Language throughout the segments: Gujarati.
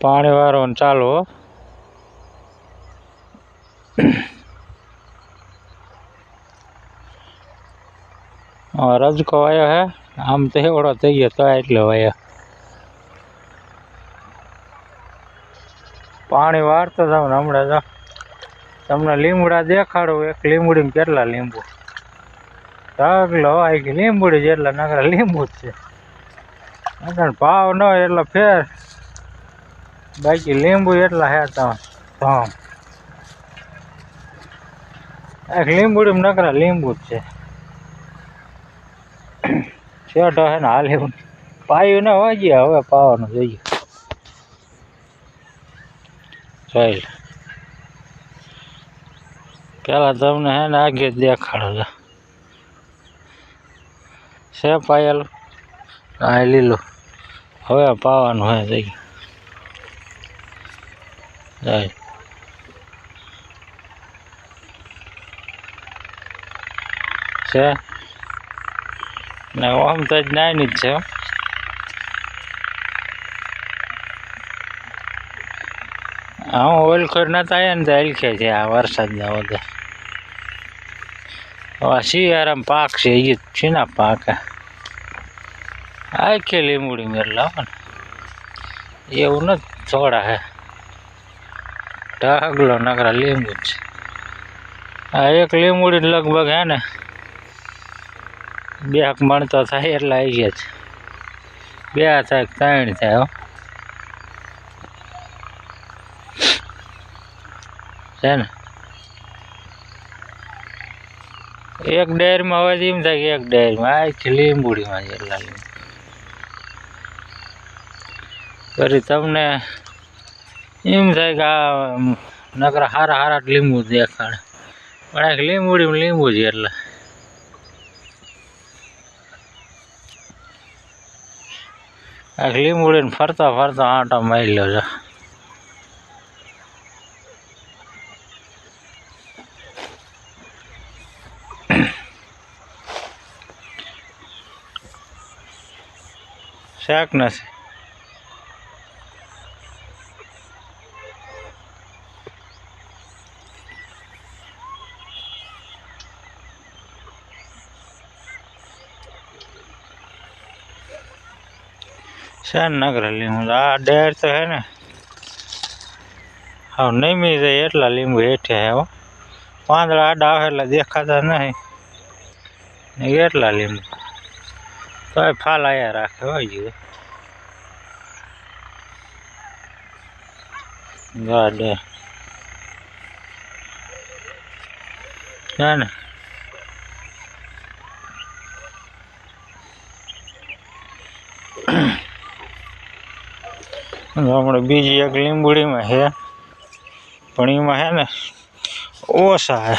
પાણી વાળવાનું ચાલુ. રજકો વાયો હે. આમ તો એવડો થઈ ગયો તો એટલો વાયો. પાણી વાળતો ને હમણાં જો. તમને લીમડા દેખાડું, એક લીમડીમાં કેટલા લીંબુ? ઢગલો આખી લીંબુડી જેટલા, નકરા લીંબુ જ છે. ભાવ ન હોય એટલો ફેર બાકી લીંબુ એટલા હે તો ધમ. એક લીંબુડીમાં નકરા લીંબુ જ છે. શેઠો હે ને હાલ એવું પાયું ના વાગ્યા ગયા, હવે પાવાનું જોઈએ ચાલ. પેલા તમને હે ને આગે દેખાડો છે પાયેલું હા લીલું. હવે પાવાનું હે જઈ જાય છે ને આમ તો નાની જ છે હો. ઓલખોર નતા આવ્યા ને તો હલખે છે આ વરસાદના બધા હવે શિયાળામાં પાક છે એ શીના પાક આખી લીમડી મેરલા હો ને એવું નથી થોડા હે ઢગલો નકરા લીંબુ છે આ એક લીંબુડી લગભગ હે ને બે હાક મણતો થાય એટલા આવી ગયા છે. બે થાય ત્રણ થાય હો. છે ને? એક ડાયરમાં હવે એમ થાય કે એક ડાયરમાં. આખી લીંબુડીમાં જેટલા લીંબુ. ફરી તમને એમ થાય કે આ નકરા હારા હારા લીંબુ દેખાડે. પણ આ લીંબુડીમાં લીંબુ છે એટલે. આ લીંબુડીને ફરતા ફરતા આંટો મારી લો છો. શાક નથી. શાન નગર લીંબુ. આ ડેર તો હે ને. નહીં નમી જાય એટલા લીંબુ હેઠે હે પાંદડા આડા આવે એટલે દેખાતા નહીં. ને એટલા લીંબુ. તો ફાલ આયા રાખે હોય ગયું ગાડે. હે ને. હમણાં બીજી એક લીંબુડીમાં છે. પણ એમાં છે ને ઓછા હે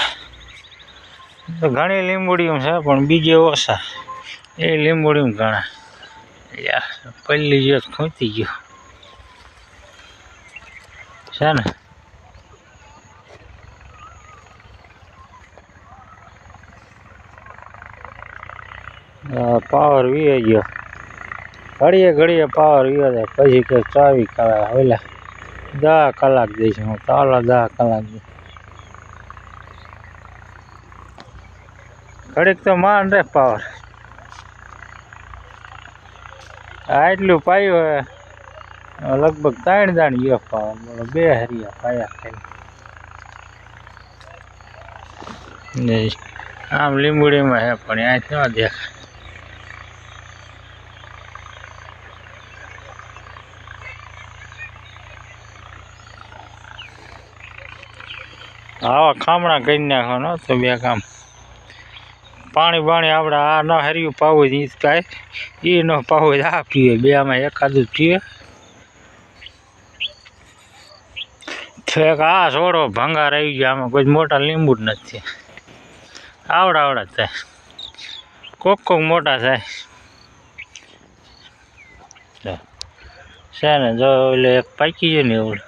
તો ઘણી લીંબુડીમાં છે, પણ બીજે ઓછા. એ લીંબુડીમાં ઘણા. યાર, પલ્લી તો ખૂંચી ગયો. છે ને? પાવર વી ગયો. ઘડીએ ઘડીએ પાવર ગયો છે પછી કે ચાવી કલાક, ઓલા દહ કલાક દઈશ હું. ચાલો દહ કલાક દઈશ ઘડીક તો માન રે પાવર. આટલું પાયું હે લગભગ ત્રણ દાણ ગયો પાવર. બોલો, બે હરિયા પાયા ખાઈ. આમ લીંબુડીમાં હે, પણ અહીંયા ન દેખાય આવા ખામણા કરી નાખો ને તો બે કામ. પાણી બાણી આપણે આ ન હર્યું પાવું જ કાંઈ. એ ન પાવું જ આ પીવે, બે આમાં એકાદું પીવે. એક આ છોડો ભંગાર આવી ગયા, આમાં કોઈ મોટા લીંબુ જ નથી આવડા આવડા થાય. કોક કોક મોટા થાય. છે ને, જો એટલે એક પાકી ગયું ને એવું.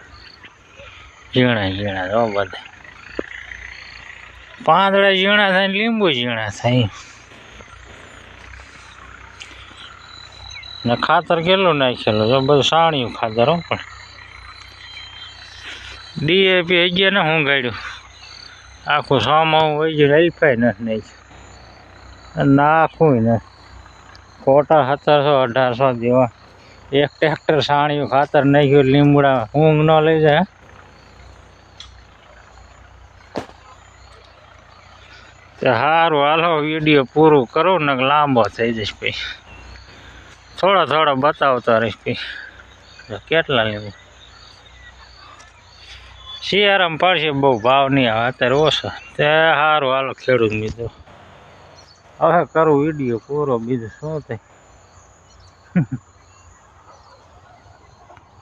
ઝીણા ઝીણા જો બધા. પાંદડા ઝીણા થાય ને લીંબુ ઝીણા થાય. ને ખાતર કેટલું નાખેલું? તો બધું સાણિયું ખાતર હો પણ. ડીએપી અગિયાર ને હું ગાડ્યું. આખું સામાવું હોય ગયું એલ્ફાઈ નથી નાખ્યું. નાખું ને ખોટા સત્તરસો, અઢારસો જેવા. એક ટ્રેક્ટર સાણિયું ખાતર નાખ્યું લીમડા ઊંઘ ન લઈ જાય હે? તે સારું હાલો વીડિયો પૂરું કરું ને લાંબો થઈ જઈશ ભાઈ. થોડા થોડા બતાવતા રહીશ ભાઈ. કેટલા લેવું? શિયાળામાં પડશે બહુ ભાવ નહીં આવે, અત્યારે ઓછા. તે સારું હાલો ખેડૂત મિત્રો. હવે કરું વીડિયો પૂરો, બીજું શું થાય?